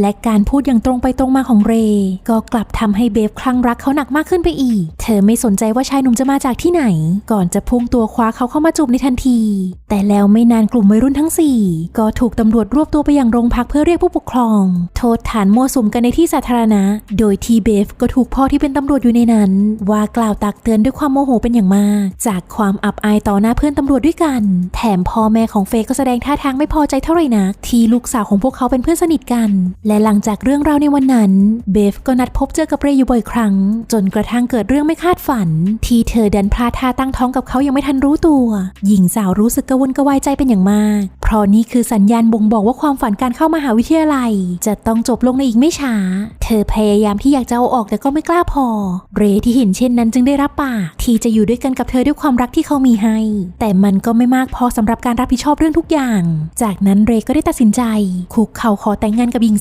และการพูดอย่างตรงไปตรงมาของเรย์ก็กลับทำให้เบฟคลั่งรักเขาหนักมากขึ้นไปอีก เธอไม่สนใจว่าชายหนุ่มจะมาจากที่ไหน ก่อนจะพุ่งตัวคว้าเขาเข้ามาจูบในทันที แต่แล้วไม่นานกลุ่มวัยรุ่นทั้ง 4 ก็ถูกตำรวจรวบตัวไปยังโรงพักเพื่อเรียกผู้ปกครอง โทษฐานมั่วสุมกันในที่สาธารณะ โดยที่เบฟก็ถูกพ่อที่เป็นตำรวจอยู่ในนั้น ว่ากล่าวตักเตือนด้วยความโมโหเป็นอย่างมาก จากความอับอายต่อหน้าเพื่อนตำรวจด้วยกัน แถมพ่อแม่ของเฟยก็แสดงท่าทางไม่พอใจเท่าไหร่นักที่ลูกสาวของพวกเขาเป็นเพื่อนสนิทกันและหลังจากเรื่องราวในวันนั้น เบฟก็นัดพบเจอกับเรย์อยู่บ่อยครั้ง จนกระทั่งเกิดเรื่องไม่คาดฝัน ที่เธอดันพลาดท่าตั้งท้องกับเขายังไม่ทันรู้ตัว หญิงสาวรู้สึกกระวนกระวายใจเป็นอย่างมาก เพราะนี่คือสัญญาณบ่งบอกว่าความฝันการเข้ามหาวิทยาลัย จะต้องจบลงในอีกไม่ช้า เธอพยายามที่อยากจะเอาออกแต่ก็ไม่กล้าพอ เรย์ที่เห็นเช่นนั้นจึงได้รับปากที่จะอยู่ด้วยกันกับเธอด้วยความรักที่เขามีให้ แต่มันก็ไม่มากพอสำหรับการรับผิดชอบเรื่องทุกอย่าง จากนั้นเรย์ก็ได้ตัดสินใจคุกเข่าขอแต่งงานกับหญิง